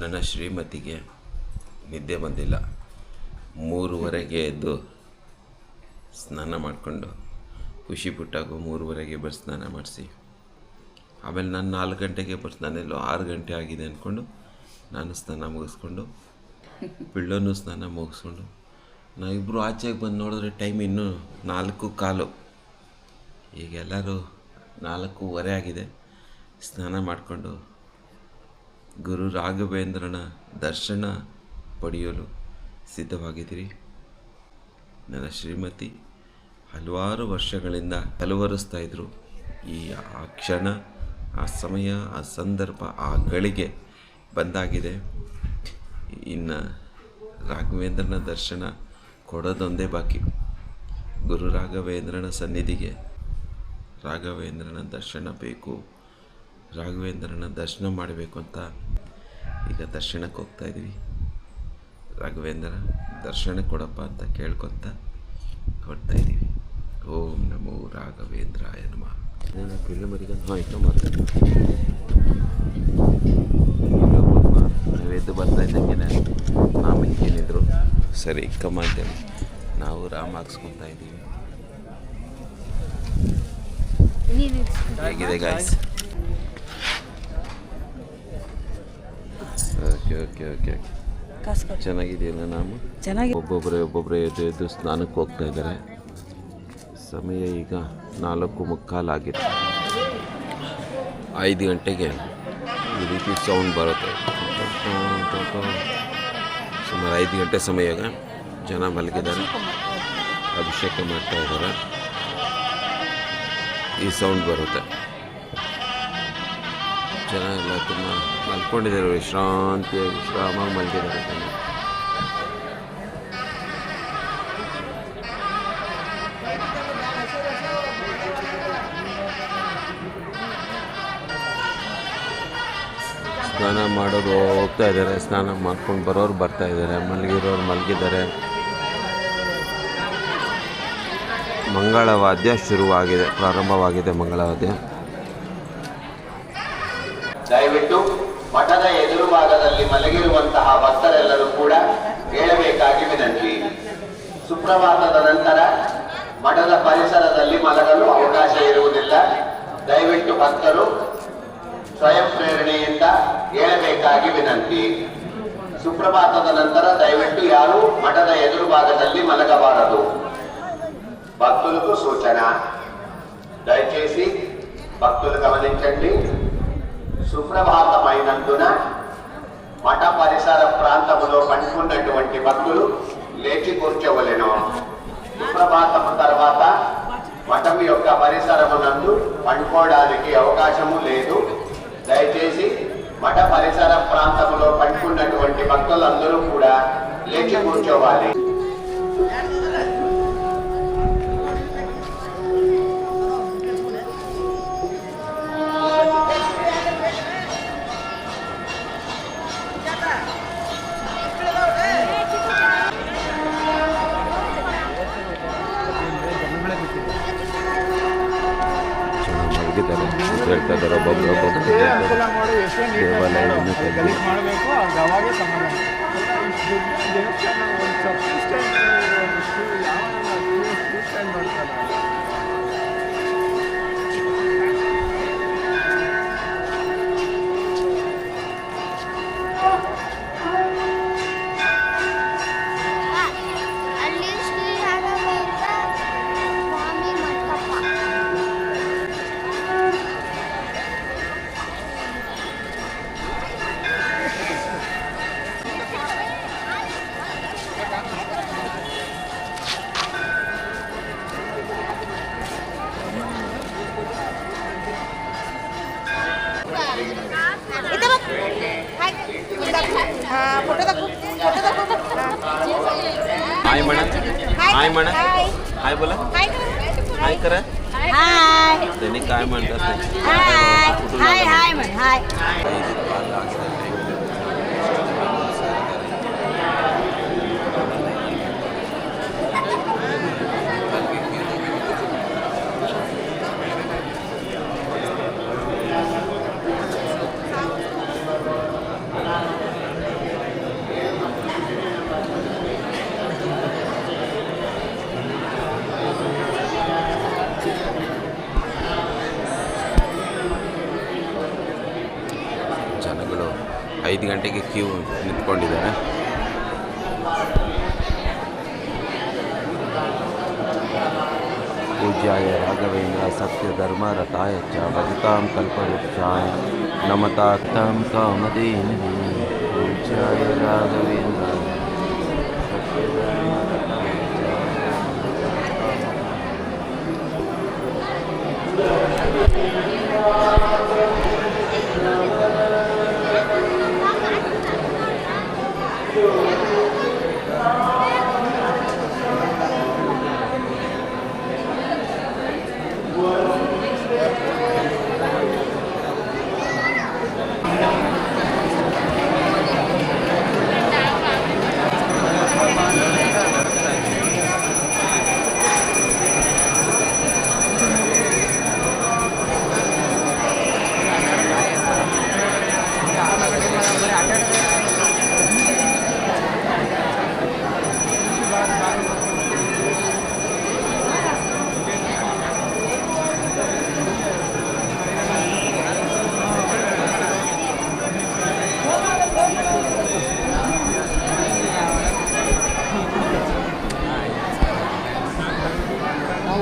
ನನ್ನ ಶ್ರೀಮತಿಗೆ ನಿದ್ದೆ ಬಂದಿಲ್ಲ. ಮೂರುವರೆಗೆ ಎದ್ದು ಸ್ನಾನ ಮಾಡಿಕೊಂಡು ಖುಷಿ ಪುಟ್ಟಾಗು ಮೂರುವರೆಗೆ ಬಸ್ ಸ್ನಾನ ಮಾಡಿಸಿ. ಆಮೇಲೆ ನಾನು ನಾಲ್ಕು ಗಂಟೆಗೆ ಬಸ್ ನಾನೆಲ್ಲೋ ಆರು ಗಂಟೆ ಆಗಿದೆ ಅಂದ್ಕೊಂಡು ನಾನು ಸ್ನಾನ ಮುಗಿಸ್ಕೊಂಡು ಪಿಳ್ಳನು ಸ್ನಾನ ಮುಗಿಸ್ಕೊಂಡು ನಾವಿಬ್ಬರು ಆಚೆಗೆ ಬಂದು ನೋಡಿದ್ರೆ ಟೈಮ್ ಇನ್ನೂ ನಾಲ್ಕು ಕಾಲು. ಈಗ ಎಲ್ಲರೂ ನಾಲ್ಕೂವರೆ ಆಗಿದೆ. ಸ್ನಾನ ಮಾಡಿಕೊಂಡು ಗುರು ರಾಘವೇಂದ್ರನ ದರ್ಶನ ಪಡೆಯಲು ಸಿದ್ಧವಾಗಿದ್ದೀರಿ. ನನ್ನ ಶ್ರೀಮತಿ ಹಲವಾರು ವರ್ಷಗಳಿಂದ ಹಲವರಿಸ್ತಾ ಇದ್ದರು ಈ ಆ ಕ್ಷಣ, ಆ ಸಮಯ, ಆ ಸಂದರ್ಭ, ಆ ಗಳಿಗೆ ಬಂದಾಗಿದೆ. ಇನ್ನು ರಾಘವೇಂದ್ರನ ದರ್ಶನ ಕೊಡೋದೊಂದೇ ಬಾಕಿ. ಗುರು ರಾಘವೇಂದ್ರನ ಸನ್ನಿಧಿಗೆ ರಾಘವೇಂದ್ರನ ದರ್ಶನ ಬೇಕು. ರಾಘವೇಂದ್ರನ ದರ್ಶನ ಮಾಡಬೇಕು ಅಂತ ಈಗ ದರ್ಶನಕ್ಕೆ ಹೋಗ್ತಾ ಇದ್ವಿ. ರಾಘವೇಂದ್ರ, ದರ್ಶನ ಕೊಡಪ್ಪ ಅಂತ ಕೇಳ್ಕೊತ ಹೊಡ್ತಾ ಇದ್ದೀವಿ ಓಂ ನಮೋ ರಾಘವೇಂದ್ರ ಎನ್ಮ ನಾನು ಪಿಳ್ಳೆ ಹೋಯ್ತು ಮತ್ತೆ ನೈವೇದ್ಯ ಬರ್ತಾ ಇದ್ದಂಗೆ ಏನಿದ್ರು ಸರಿ ಕಮ್ಮ ಅಂತೇಳಿ ನಾವು ರಾಮ ಹಾಕ್ಸ್ಕೊತಾ ಇದ್ದೀವಿ ಹೇಗಿದೆ ಗಾಯ್ಸ್ ಓಕೆ ಓಕೆ ಓಕೆ ಚೆನ್ನಾಗಿದೆಯಲ್ಲ ನಾವು ಚೆನ್ನಾಗಿ ಒಬ್ಬೊಬ್ಬರೇ ಒಬ್ಬೊಬ್ಬರೇ ಎದ್ದು ಎದ್ದು ಸ್ನಾನಕ್ಕೆ ಹೋಗ್ತಾ ಇದ್ದಾರೆ. ಸಮಯ ಈಗ ನಾಲ್ಕು ಮುಕ್ಕಾಲಾಗಿದೆ ಐದು ಗಂಟೆಗೆ ಈ ರೀತಿ ಸೌಂಡ್ ಬರುತ್ತೆ. ಸುಮಾರು ಐದು ಗಂಟೆ ಸಮಯ ಜನ ಮಲಗಿದ್ದಾರೆ. ಅಭಿಷೇಕ ಮಾಡ್ತಾ ಇದ್ದಾರೆ. ಈ ಸೌಂಡ್ ಬರುತ್ತೆ. ಜನ ಎಲ್ಲ ತುಂಬ ಮಲ್ಕೊಂಡಿದ್ದಾರೆ ವಿಶ್ರಾಂತಿಯಾಗಿ ವಿಶ್ರಾಮಾಗಿ ಮಲಗಿದ್ದಾರೆ ಸ್ನಾನ ಮಾಡೋರು ಹೋಗ್ತಾ ಇದ್ದಾರೆ, ಸ್ನಾನ ಮಾಡ್ಕೊಂಡು ಬರೋರು ಬರ್ತಾ ಇದ್ದಾರೆ, ಮಲಗಿರೋರು ಮಲಗಿದ್ದಾರೆ. ಮಂಗಳವಾದ್ಯ ಶುರುವಾಗಿದೆ, ಪ್ರಾರಂಭವಾಗಿದೆ ಮಂಗಳವಾದ್ಯ. ದಯವಿಟ್ಟು ಮಠದ ಎದುರು ಭಾಗದಲ್ಲಿ ಮಲಗಿರುವಂತಹ ಭಕ್ತರೆಲ್ಲರೂ ಕೂಡ ಹೇಳಬೇಕಾಗಿ ವಿನಂತಿ. ಸುಪ್ರಭಾತದ ನಂತರ ಮಠದ ಪರಿಸರದಲ್ಲಿ ಮಲಗಲು ಅವಕಾಶ ಇರುವುದಿಲ್ಲ. ದಯವಿಟ್ಟು ಭಕ್ತರು ಸ್ವಯಂ ಪ್ರೇರಣೆಯಿಂದ ಹೇಳಬೇಕಾಗಿ ವಿನಂತಿ. ಸುಪ್ರಭಾತದ ನಂತರ ದಯವಿಟ್ಟು ಯಾರು ಮಠದ ಎದುರು ಭಾಗದಲ್ಲಿ ಮಲಗಬಾರದು. భక్తులకు సూచన. దయచేసి భక్తులు గమనించండి. సుప్రభాతమైనందున మఠ పరిసర ప్రాంతములో పండుకున్నటువంటి భక్తులు లేచి కూర్చోవలెను. సుప్రభాతము తర్వాత మఠం యొక్క పరిసరమునందు పండుకోవడానికి అవకాశము లేదు. దయచేసి మఠ పరిసర ప్రాంతములో పండుకున్నటువంటి భక్తులందరూ కూడా లేచి కూర్చోవాలి. ಹೇಳ್ತಾ ಇದ್ದಾರೆ ಒಬ್ಬೊಬ್ರು ಒಬ್ಬೊಬ್ರು ದೇವಾಲಯವನ್ನು हाय म्हणा. हाय. म्हणा. हाय. बोला. हाय. करा. त्यांनी काय म्हणतात ಐದು ಗಂಟೆಗೆ ಕ್ಯೂ ನಿಂತ್ಕೊಂಡಿದ್ದಾರೆ. ಪೂಜ್ಯಾಯ ರಾಘವೇಂದ್ರ ಸತ್ಯ ಧರ್ಮ ರಥಾಯ ಚ ಭಜತಾಂ ಕಲ್ಪವೃಕ್ಷಾಯ ನಮತಾರ್ಥಂ ಕಾಮಧೇನ ಪೂಜ್ಯಾಯ ರಾಘವೇಂದ್ರ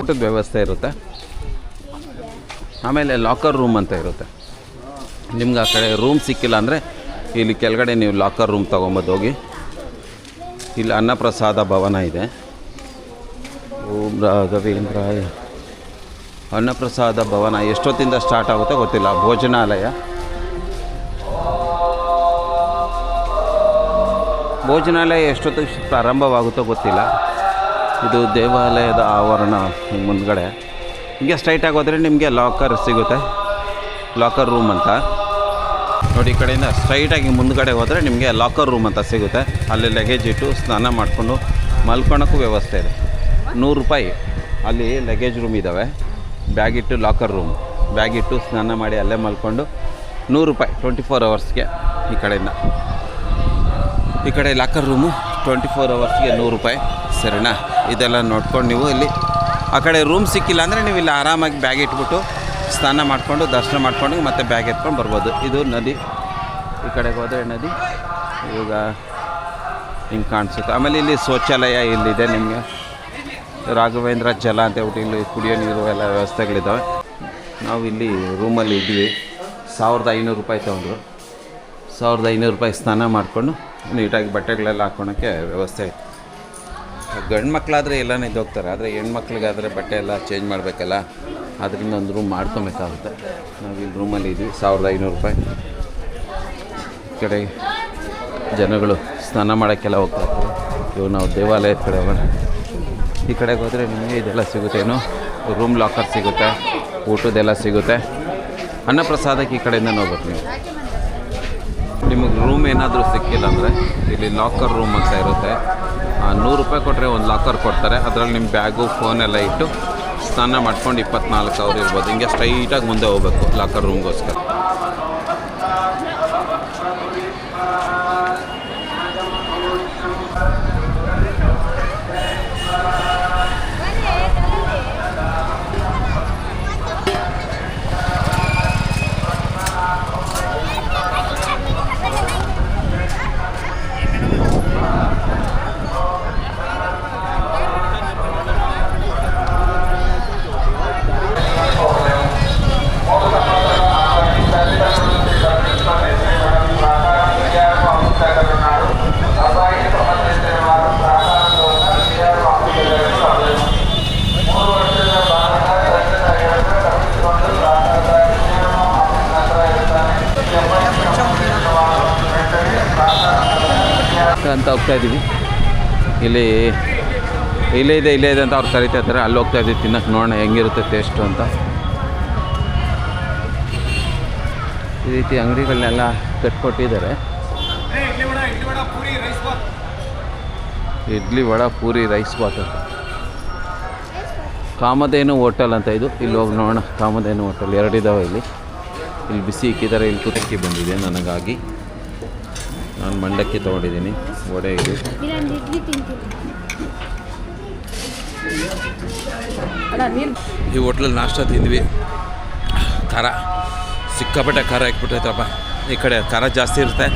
ಊಟದ ವ್ಯವಸ್ಥೆ ಇರುತ್ತೆ. ಆಮೇಲೆ ಲಾಕರ್ ರೂಮ್ ಅಂತ ಇರುತ್ತೆ. ನಿಮ್ಗೆ ಆ ಕಡೆ ರೂಮ್ ಸಿಕ್ಕಿಲ್ಲ ಅಂದರೆ ಇಲ್ಲಿ ಕೆಳಗಡೆ ನೀವು ಲಾಕರ್ ರೂಮ್ ತೊಗೊಂಬೋದು ಹೋಗಿ. ಇಲ್ಲಿ ಅನ್ನಪ್ರಸಾದ ಭವನ ಇದೆ. ಓಂ ರಾಘವೇಂದ್ರಾಯ. ಅನ್ನಪ್ರಸಾದ ಭವನ ಎಷ್ಟೊತ್ತಿಂದ ಸ್ಟಾರ್ಟ್ ಆಗುತ್ತೆ ಗೊತ್ತಿಲ್ಲ. ಭೋಜನಾಲಯ. ಭೋಜನಾಲಯ ಎಷ್ಟೊತ್ತಿಗೆ ಪ್ರಾರಂಭವಾಗುತ್ತೋ ಗೊತ್ತಿಲ್ಲ. ಇದು ದೇವಾಲಯದ ಆವರಣ ಮುಂದ್ಗಡೆ. ಹಿಂಗೆ ಸ್ಟ್ರೈಟಾಗಿ ಹೋದರೆ ನಿಮಗೆ ಲಾಕರ್ ಸಿಗುತ್ತೆ. ಲಾಕರ್ ರೂಮ್ ಅಂತ. ನೋಡಿ ಈ ಕಡೆಯಿಂದ ಸ್ಟ್ರೈಟಾಗಿ ಮುಂದ್ಗಡೆ ಹೋದರೆ ನಿಮಗೆ ಲಾಕರ್ ರೂಮ್ ಅಂತ ಸಿಗುತ್ತೆ. ಅಲ್ಲಿ ಲಗೇಜ್ ಇಟ್ಟು ಸ್ನಾನ ಮಾಡಿಕೊಂಡು ಮಲ್ಕೊಳಕ್ಕೂ ವ್ಯವಸ್ಥೆ ಇದೆ. ನೂರು ರೂಪಾಯಿ ಅಲ್ಲಿ ಲಗೇಜ್ ರೂಮ್ ಇದ್ದಾವೆ ಬ್ಯಾಗ್ ಇಟ್ಟು ಲಾಕರ್ ರೂಮ್ ಬ್ಯಾಗ್ ಇಟ್ಟು ಸ್ನಾನ ಮಾಡಿ ಅಲ್ಲೇ ಮಲ್ಕೊಂಡು ನೂರು ರೂಪಾಯಿ ಟ್ವೆಂಟಿ ಫೋರ್ ಅವರ್ಸ್ಗೆ ಈ ಕಡೆಯಿಂದ. ಈ ಕಡೆ ಲಾಕರ್ ರೂಮು ಟ್ವೆಂಟಿ ಫೋರ್ ಅವರ್ಸ್ಗೆ ನೂರು ರೂಪಾಯಿ. ಸರಿನಾ ಇದೆಲ್ಲ ನೋಡ್ಕೊಂಡು ನೀವು ಇಲ್ಲಿ ಆ ಕಡೆ ರೂಮ್ ಸಿಕ್ಕಿಲ್ಲ ಅಂದರೆ ನೀವು ಇಲ್ಲಿ ಆರಾಮಾಗಿ ಬ್ಯಾಗ್ ಇಟ್ಬಿಟ್ಟು ಸ್ನಾನ ಮಾಡಿಕೊಂಡು, ದರ್ಶನ ಮಾಡ್ಕೊಂಡು ಮತ್ತೆ ಬ್ಯಾಗ್ ಎತ್ಕೊಂಡು ಬರ್ಬೋದು. ಇದು ನದಿ. ಈ ಕಡೆಗೆ ಹೋದರೆ ನದಿ. ಇವಾಗ ಹಿಂಗೆ ಕಾಣಿಸುತ್ತೆ. ಆಮೇಲೆ ಇಲ್ಲಿ ಶೌಚಾಲಯ ಇಲ್ಲಿದೆ ನಿಮಗೆ. ರಾಘವೇಂದ್ರ ಜಲ ಅಂತ ಹೇಳ್ಬಿಟ್ಟು ಇಲ್ಲಿ ಕುಡಿಯೋ ನೀರು ಎಲ್ಲ ವ್ಯವಸ್ಥೆಗಳಿದ್ದಾವೆ ನಾವು ಇಲ್ಲಿ ರೂಮಲ್ಲಿ ಇದ್ವಿ. ಸಾವಿರದ ಐನೂರು ರೂಪಾಯಿ ತೊಗೊಂಡ್ರು. ಸಾವಿರದ ಐನೂರು ರೂಪಾಯಿ ಸ್ನಾನ ಮಾಡಿಕೊಂಡು ನೀಟಾಗಿ ಬಟ್ಟೆಗಳೆಲ್ಲ ಹಾಕೊಳಕ್ಕೆ ವ್ಯವಸ್ಥೆ ಇತ್ತು ಗಂಡು ಮಕ್ಕಳಾದರೆ ಎಲ್ಲನೂ ಇದ್ದೋಗ್ತಾರೆ, ಆದರೆ ಹೆಣ್ಮಕ್ಳಿಗಾದರೆ ಬಟ್ಟೆ ಎಲ್ಲ ಚೇಂಜ್ ಮಾಡಬೇಕಲ್ಲ, ಅದರಿಂದ ಒಂದು ರೂಮ್ ಮಾಡ್ಕೊಬೇಕಾಗುತ್ತೆ. ನಾವು ಇಲ್ಲಿ ರೂಮಲ್ಲಿ ಇದ್ವಿ, ಸಾವಿರದ ಐನೂರು ರೂಪಾಯಿ. ಈ ಕಡೆ ಜನಗಳು ಸ್ನಾನ ಮಾಡೋಕ್ಕೆಲ್ಲ ಹೋಗ್ತಾ ಇರ್ತಾರೆ. ಇವಾಗ ನಾವು ದೇವಾಲಯದ ಕಡೆ ಹೋಗೋಣ. ಈ ಕಡೆಗೆ ಹೋದರೆ ನಿಮಗೆ ಇದೆಲ್ಲ ಸಿಗುತ್ತೆ, ಏನು? ರೂಮ್ ಲಾಕರ್ ಸಿಗುತ್ತೆ, ಊಟದ್ದೆಲ್ಲ ಸಿಗುತ್ತೆ. ಅನ್ನಪ್ರಸಾದಕ್ಕೆ ಈ ಕಡೆಯಿಂದ ಹೋಗ್ಬೇಕು ನೀವು. ನಿಮಗೆ ರೂಮ್ ಏನಾದರೂ ಸಿಕ್ಕಿಲ್ಲ ಅಂದರೆ, ಇಲ್ಲಿ ಲಾಕರ್ ರೂಮ್ ಅಂತ ಇರುತ್ತೆ. ನೂರು ರೂಪಾಯಿ ಕೊಟ್ಟರೆ ಒಂದು ಲಾಕರ್ ಕೊಡ್ತಾರೆ. ಅದರಲ್ಲಿ ನಿಮ್ಮ ಬ್ಯಾಗು ಫೋನ್ ಎಲ್ಲ ಇಟ್ಟು ಸ್ನಾನ ಮಾಡ್ಕೊಂಡು ಇಪ್ಪತ್ನಾಲ್ಕು ಸಾವಿರ ಇರ್ಬೋದು. ಹಿಂಗೆ ಸ್ಟ್ರೈಟಾಗಿ ಮುಂದೆ ಹೋಗ್ಬೇಕು ಲಾಕರ್ ರೂಮ್ಗೋಸ್ಕರ ಅಂತ ಹೋಗ್ತಾ ಇದ್ದೀವಿ. ಇಲ್ಲಿ, ಇಲ್ಲೇ ಇದೆ ಇಲ್ಲೇ ಇದೆ ಅಂತ ಅವ್ರು ಕರಿತಾ ಇರ್ತಾರೆ ಅಲ್ಲಿ ಹೋಗ್ತಾ ಇದ್ದೀವಿ, ತಿನ್ನಕ್ಕೆ ನೋಡೋಣ ಹೆಂಗಿರುತ್ತೆ ಟೇಸ್ಟು ಅಂತ. ಈ ರೀತಿ ಅಂಗಡಿಗಳನ್ನೆಲ್ಲ ಕಟ್ಕೊಟ್ಟಿದ್ದಾರೆ. ಇಡ್ಲಿ ವಡ, ಪೂರಿ ರೈಸ್ ಬಾತ್ ಅಂತ ಕಾಮಧೇನು ಹೋಟೆಲ್ ಅಂತ ಇದು. ಇಲ್ಲಿ ಹೋಗಿ ನೋಡೋಣ. ಕಾಮಧೇನು ಹೋಟೆಲ್. ಎರಡಿದಾವೆ ಇಲ್ಲಿ. ಇಲ್ಲಿ ಬಿಸಿ ಇಕ್ಕಿದ್ದಾರೆ, ಇಲ್ಲಿ ಕುತಕ್ಕಿ ಬಂದಿದೆ ನನಗಾಗಿ. ನಾನು ಮಂಡಕ್ಕಿ ತೊಗೊಂಡಿದ್ದೀನಿ ವಡೆ ಇದು. ಇಲ್ಲೊಂದು ಇಡ್ಲಿ ತಿಂತೀನಿ. ಈ ಹೋಟ್ಲಲ್ಲಿ ನಾಷ್ಟ ತಿಂದ್ವಿ. ಖಾರ. ಸಿಕ್ಕಾಪಟ್ಟೆ ಖಾರ ಹಾಕ್ಬಿಟ್ಟೈತಪ್ಪ ಈ ಕಡೆ ಖಾರ ಜಾಸ್ತಿ ಇರುತ್ತೆ.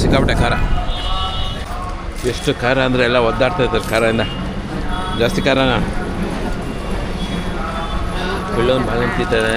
ಸಿಕ್ಕಾಪಟ್ಟೆ ಖಾರ. ಎಷ್ಟು ಖಾರ ಅಂದರೆ ಎಲ್ಲ ಒದ್ದಾಡ್ತಾ ಇರ್ತಾರೆ ಖಾರದಿಂದ ಜಾಸ್ತಿ ಖಾರನ? ಬೆಳ್ಳೊಂದು ಬಾಳೆ ತಿಂತಾನೆ